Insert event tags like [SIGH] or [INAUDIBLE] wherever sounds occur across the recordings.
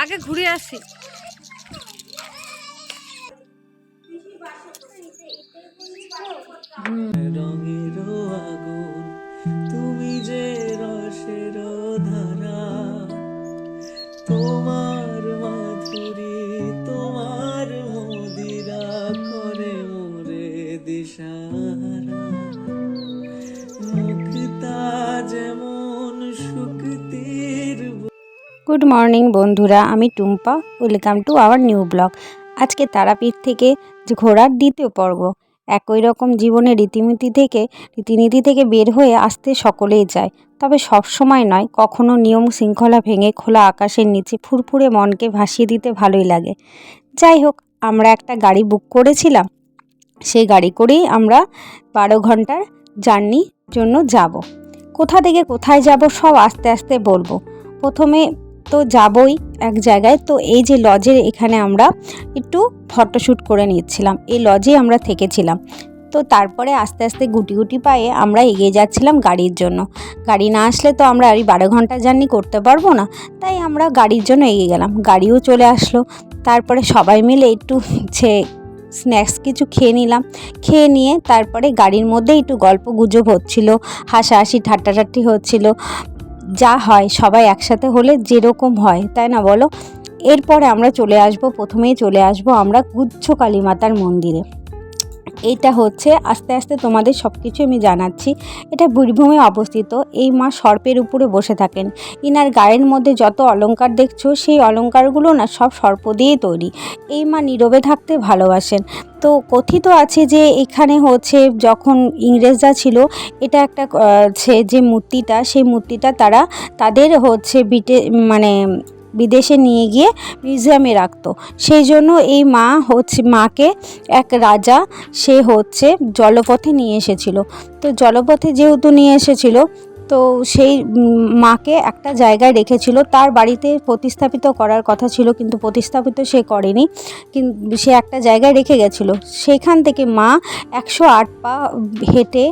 আগে ঘুরে আসি। রঙের গুড মর্নিং বন্ধুরা, আমি Tumpa. Welcome to our new blog. আজকে তারাপীঠ থেকে ঘোরার দ্বিতীয় পর্ব, একই রকম জীবনে রীতিনীতি থেকে রীতিনীতি থেকে বের হয়ে আসতে সকলেই যায় তবে সব সময় নয়, কখনো নিয়ম শৃঙ্খলা ভেঙে খোলা আকাশের নিচে ফুরফুরে মনকে ভাসিয়ে দিতে ভালোই লাগে। যাই হোক, আমরা একটা গাড়ি বুক করেছিলাম। সেই গাড়ি করেই আমরা বারো ঘণ্টার জার্নির জন্য যাব। কোথা থেকে কোথায় যাব সব আস্তে আস্তে বলব। প্রথমে তো যাবই এক জায়গায়। তো এই যে লজের এখানে আমরা একটু ফটোশ্যুট করে নিচ্ছিলাম। এই লজে আমরা থেকেছিলাম। তো তারপরে আস্তে আস্তে গুটি গুটি পায়ে আমরা এগিয়ে যাচ্ছিলাম গাড়ির জন্য। গাড়ি না আসলে তো আমরা আর বারো ঘণ্টা জার্নি করতে পারব না। তাই আমরা গাড়ির জন্য এগিয়ে গেলাম। গাড়িও চলে আসলো। তারপরে সবাই মিলে একটু সে স্ন্যাক্স কিছু খেয়ে নিলাম। খেয়ে নিয়ে তারপরে গাড়ির মধ্যে একটু গল্প গুজব হচ্ছিল, হাসাহাসি ঠাট্টাটাট্টি হচ্ছিল। যা হয়, সবাই একসাথে হলে যেরকম হয়, তাই না বলো? এরপরে আমরা চলে আসব, প্রথমেই চলে আসব আমরা গুচ্ছ কালী মাতার মন্দিরে। এইটা হচ্ছে আস্তে আস্তে তোমাদের সব কিছু আমি জানাচ্ছি। এটা বীরভূমে অবস্থিত। এই মা সর্পের উপরে বসে থাকেন। ইনার গায়ের মধ্যে যত অলঙ্কার দেখছ, সেই অলংকারগুলো না সব সর্প দিয়েই তৈরি। এই মা নীরবে থাকতে ভালোবাসেন। তো কথিত আছে যে এখানে হচ্ছে যখন ইংরেজরা ছিল, এটা একটা যে মূর্তিটা, সেই মূর্তিটা তারা তাদের হচ্ছে বিটে মানে বিদেশে নিয়ে গিয়ে মিউজিয়ামে রাখতো। সেই জন্য এই মা হচ্ছে, মাকে এক রাজা, সে হচ্ছে জলপথে নিয়ে এসেছিল। তো জলপথে যেহেতু নিয়ে এসেছিল, তো সেই মাকে একটা জায়গায় রেখেছিল। তার বাড়িতে প্রতিস্থাপিত করার কথা ছিল, কিন্তু প্রতিস্থাপিত সে করেনি। কিন্তু সে একটা জায়গায় রেখে গেছিল। সেখান থেকে মা একশো আট পা হেঁটে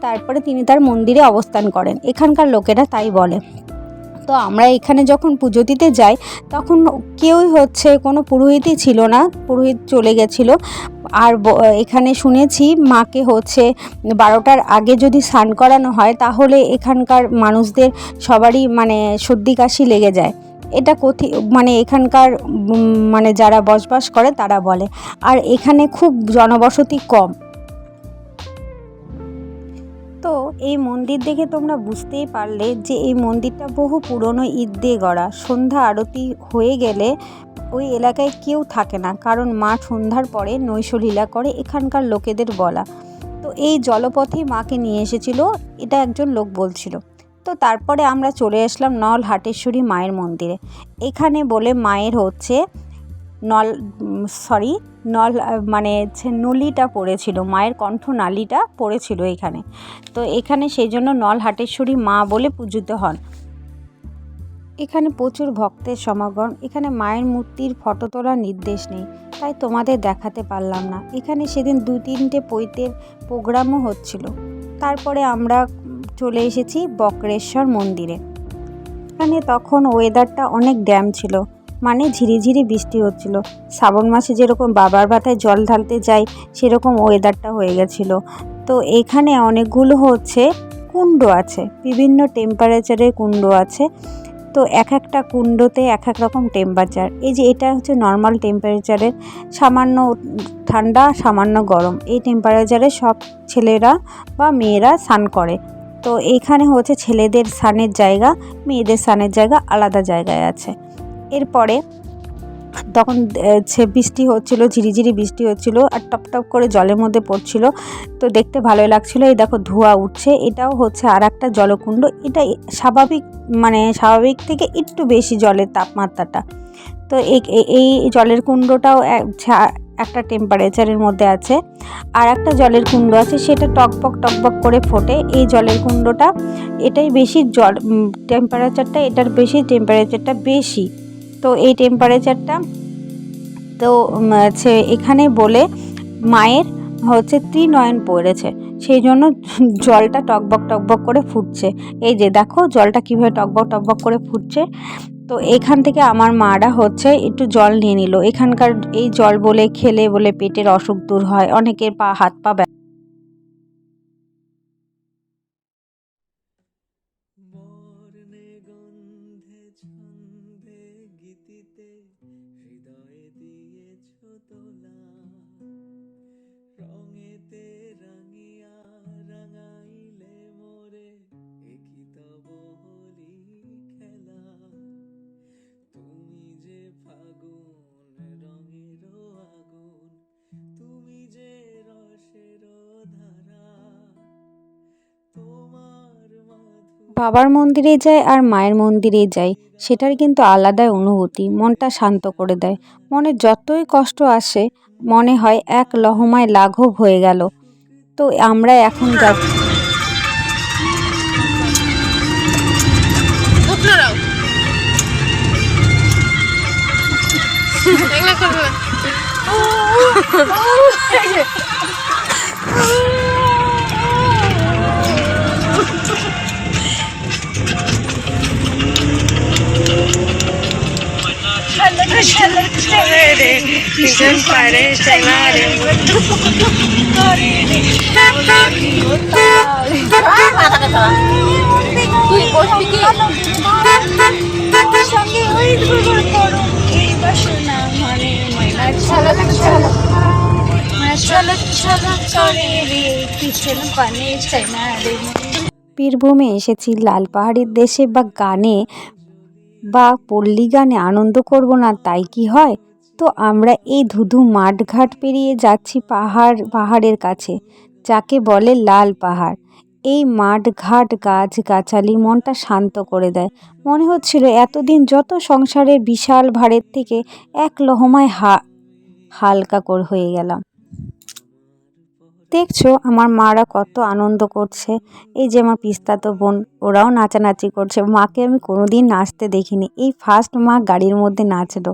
তারপরে তিনি তার মন্দিরে অবস্থান করেন। এখানকার লোকেরা তাই বলে। তো আমরা এখানে যখন পুজো দিতে যাই, তখন কেউই হচ্ছে কোনো পুরোহিতই ছিল না, পুরোহিত চলে গেছিল। আর এখানে শুনেছি মাকে হচ্ছে বারোটার আগে যদি স্নান করানো হয়, তাহলে এখানকার মানুষদের সবারই মানে সর্দি কাশি লেগে যায়। এটা কথি মানে এখানকার মানে যারা বসবাস করে তারা বলে। আর এখানে খুব জনবসতি কম। এই মন্দির দেখে তোমরা বুঝতেই পারলে যে এই মন্দিরটা বহু পুরনো ঈদ দিয়ে গড়া। সন্ধ্যা আরতি হয়ে গেলে ওই এলাকায় কেউ থাকে না, কারণ মা সন্ধ্যার পরে নৈশলীলা করে এখানকার লোকেদের বলা। তো এই জলপথেই মাকে নিয়ে এসেছিল, এটা একজন লোক বলছিল। তো তারপরে আমরা চলে আসলাম নল হাটেশ্বরী মায়ের মন্দিরে। এখানে বলে মায়ের হচ্ছে নল সরি নল মানে হচ্ছে নলিটা পড়েছিল, মায়ের কণ্ঠ নালীটা পড়েছিল এখানে। তো এখানে সেই জন্য নল হাটেশ্বরী মা বলে পূজিত হন। এখানে প্রচুর ভক্তের সমাগম, এখানে মায়ের মূর্তির ফটো তোলার নির্দেশ নেই, তাই তোমাদের দেখাতে পারলাম না। এখানে সেদিন দু তিনটে পৈতের প্রোগ্রামও হচ্ছিল। তারপরে আমরা চলে এসেছি বক্রেশ্বর মন্দিরে। এখানে তখন ওয়েদারটা অনেক ড্যাম ছিল। মানে ঝিরিঝিরি বৃষ্টি হচ্ছিল। শ্রাবণ মাসে যেরকম বাবার বাতায় জল ঢালতে যাই, সেরকম ওয়েদারটা হয়ে গেছিল। তো এখানে অনেকগুলো হচ্ছে কুণ্ড আছে, বিভিন্ন টেম্পারেচারের কুণ্ড আছে। তো এক একটা কুণ্ডতে এক এক রকম টেম্পারেচার এই যে এটা হচ্ছে নর্মাল টেম্পারেচারের সামান্য ঠান্ডা, সামান্য গরম। এই টেম্পারেচারে সব ছেলেরা বা মেয়েরা স্নান করে। তো এইখানে হচ্ছে ছেলেদের স্নানের জায়গা, মেয়েদের স্নানের জায়গা আলাদা জায়গায় আছে। এরপরে তখন হচ্ছে বৃষ্টি হচ্ছিল, ঝিরিঝিরি বৃষ্টি হচ্ছিল আর টপ টপ করে জলের মধ্যে পড়ছিল। তো দেখতে ভালোই লাগছিল। এই দেখো ধোঁয়া উঠছে। এটাও হচ্ছে আর একটা জলকুণ্ড। এটা স্বাভাবিক মানে স্বাভাবিক থেকে একটু বেশি জলের তাপমাত্রাটা। তো এই- জলের কুণ্ডটাও একটা টেম্পারেচারের মধ্যে আছে। আর একটা জলের কুণ্ড আছে, সেটা টকবক টকবক করে ফোটে। এই জলের কুণ্ডটা, এটাই বেশি জল টেম্পারেচারটা এটার বেশি টেম্পারেচারটা বেশি। তো এই টেম্পারেচারটা তো হচ্ছে এখানে বলে মায়ের হচ্ছে ত্রিনয়ন পড়েছে। সেই জন্য জলটা টকবক টকবক করে ফুটছে। এই যে দেখো জলটা কীভাবে টকবক টকবক করে ফুটছে। তো এখান থেকে আমার মারা হচ্ছে একটু জল নিয়ে নিল। এখানকার এই জল বলে খেলে বলে পেটের অসুখ দূর হয়, অনেকের পা, হাত পা বাবার মন্দিরে যাই আর মায়ের মন্দিরে যাই সেটার কিন্তু আলাদাই অনুভূতি। মনটা শান্ত করে দেয়। মনে যতই কষ্ট আসে মনে হয় এক লহমায় লাঘব হয়ে গেল। তো আমরা এখন যাচ্ছি উঠল [LAUGHS] বীরভূমে এসেছি লাল পাহাড়ের দেশে বা গানে বা পল্লী গানে আনন্দ করব না, তাই কি হয়? তো আমরা এই ধুধু মাঠঘাট পেরিয়ে যাচ্ছি পাহাড়, পাহাড়ের কাছে, যাকে বলে লাল পাহাড়। এই মাঠঘাট গাছ গাছালি মনটা শান্ত করে দেয়। মনে হচ্ছিল এতদিন যত সংসারের বিশাল ভারের থেকে এক লহমায় হা, হালকা কর হয়ে গেলাম। দেখছ আমার মারা কত আনন্দ করছে। এই যে আমার পিস্তাতো বোন, ওরাও নাচানাচি করছে। মাকে আমি কোনোদিন নাচতে দেখিনি। এই ফার্স্ট মা গাড়ির মধ্যে নাচলো।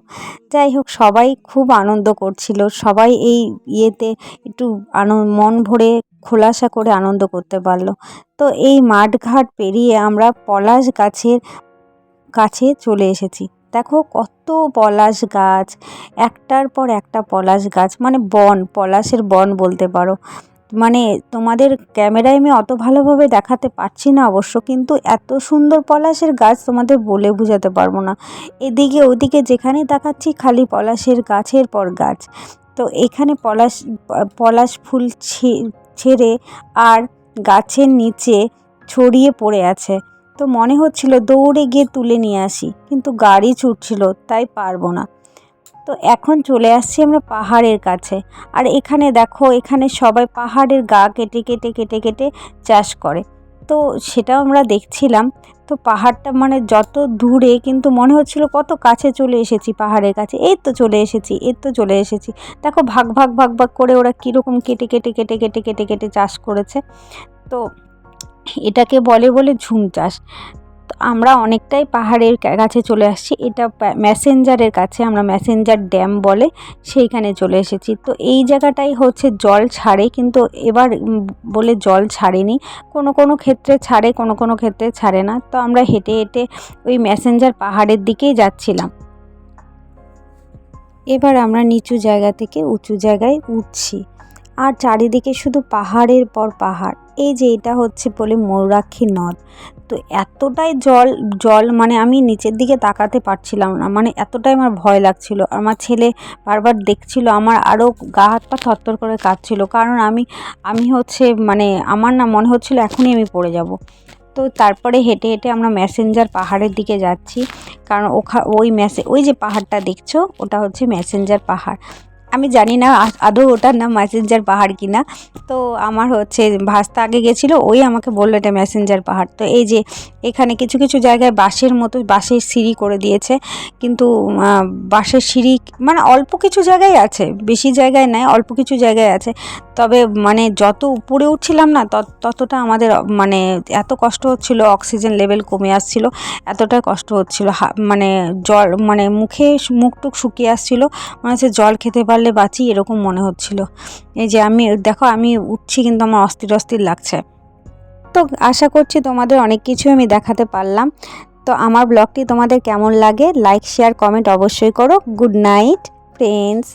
যাই হোক, সবাই খুব আনন্দ করছিল। সবাই এই ইয়েতে একটু আনন্দ মন ভরে খোলাসা করে আনন্দ করতে পারল। তো এই মাঠঘাট পেরিয়ে আমরা পলাশ গাছের কাছে চলে এসেছি। দেখো কত পলাশ গাছ। একটার পর একটা পলাশ গাছ মানে বন, পলাশের বন বলতে পারো। মানে তোমাদের ক্যামেরায় আমি অত ভালোভাবে দেখাতে পারছি না অবশ্য, কিন্তু এত সুন্দর পলাশের গাছ তোমাদের বলে বোঝাতে পারব না। এদিকে ওদিকে যেখানে দেখাচ্ছি খালি পলাশের গাছের পর গাছ। তো এখানে পলাশ পলাশ ফুল ছেড়ে আর গাছের নিচে ছড়িয়ে পড়ে আছে। তো মনে হচ্ছিল দৌড়ে গিয়ে তুলে নিয়ে আসি, কিন্তু গাড়ি ছুটছিল, তাই পারব না। তো এখন চলে আসছি আমরা পাহাড়ের কাছে। আর এখানে দেখো, এখানে সবাই পাহাড়ের গা কেটে কেটে কেটে কেটে চাষ করে। তো সেটাও আমরা দেখছিলাম। তো পাহাড়টা মানে যত দূরে কিন্তু মনে হচ্ছিল কত কাছে চলে এসেছি পাহাড়ের কাছে। এই তো চলে এসেছি, এই তো চলে এসেছি। দেখো ভাগ ভাগ ভাগ ভাগ করে ওরা কীরকম কেটে কেটে কেটে কেটে কেটে কেটে চাষ করেছে। তো এটাকে বলে বলে ঝুম চাষ। আমরা অনেকটাই পাহাড়ের কাছে চলে আসছি। এটা ম্যাসেঞ্জারের কাছে, আমরা ম্যাসেঞ্জার ড্যাম বলে সেইখানে চলে এসেছি। তো এই জায়গাটাই হচ্ছে জল ছাড়ে, কিন্তু এবার বলে জল ছাড়েনি। কোনো কোনো ক্ষেত্রে ছাড়ে, কোনো কোনো ক্ষেত্রে ছাড়ে না। তো আমরা হেঁটে হেঁটে ওই ম্যাসেঞ্জার পাহাড়ের দিকেই যাচ্ছিলাম। এবার আমরা নিচু জায়গা থেকে উঁচু জায়গায় উঠছি। আর চারিদিকে শুধু পাহাড়ের পর পাহাড়। এই যে এটা হচ্ছে বলে ময়ূরাক্ষী নদ। তো এতটাই জল জল মানে আমি নিচের দিকে তাকাতে পারছিলাম না। মানে এতটাই আমার ভয় লাগছিল। আমার ছেলে বারবার দেখছিল, আমার আরও গা হাত পা থরথর করে কাঁপছিল কারণ আমি আমি হচ্ছে মানে আমার না মনে হচ্ছিল এখনই আমি পড়ে যাব। তো তারপরে হেঁটে হেঁটে আমরা ম্যাসেঞ্জার পাহাড়ের দিকে যাচ্ছি। কারণ ওখা, ওই ম্যাসে ওই যে পাহাড়টা দেখছ, ওটা হচ্ছে ম্যাসেঞ্জার পাহাড়। আমি জানি না আদৌ ওটার নাম ম্যাসেঞ্জার পাহাড় কি না তো আমার হচ্ছে ভাস্তা আগে গেছিল, ওই আমাকে বলল এটা ম্যাসেঞ্জার পাহাড়। তো এই যে এখানে কিছু কিছু জায়গায় বাঁশের মতো, বাঁশের সিঁড়ি করে দিয়েছে। কিন্তু বাঁশের সিঁড়ি মানে অল্প কিছু জায়গায় আছে, বেশি জায়গায় নাই, অল্প কিছু জায়গায় আছে। তবে মানে যত উপরে উঠছিলাম না, তত- ততটা আমাদের মানে এত কষ্ট হচ্ছিল, অক্সিজেন লেভেল কমে আসছিল, এতটা কষ্ট হচ্ছিল মানে জল মানে মুখে মুখ টুক শুকিয়ে আসছিল, মনে হচ্ছে জল খেতে পারলে বাঁচি এরকম মনে হচ্ছিল। এই যে আমি, দেখো আমি উঠছি কিন্তু আমার অস্থির অস্থির লাগছে। তো আশা করছি তোমাদের অনেক কিছু আমি দেখাতে পারলাম। তো আমার ব্লগটি তোমাদের কেমন লাগে লাইক শেয়ার কমেন্ট অবশ্যই করো। Good night friends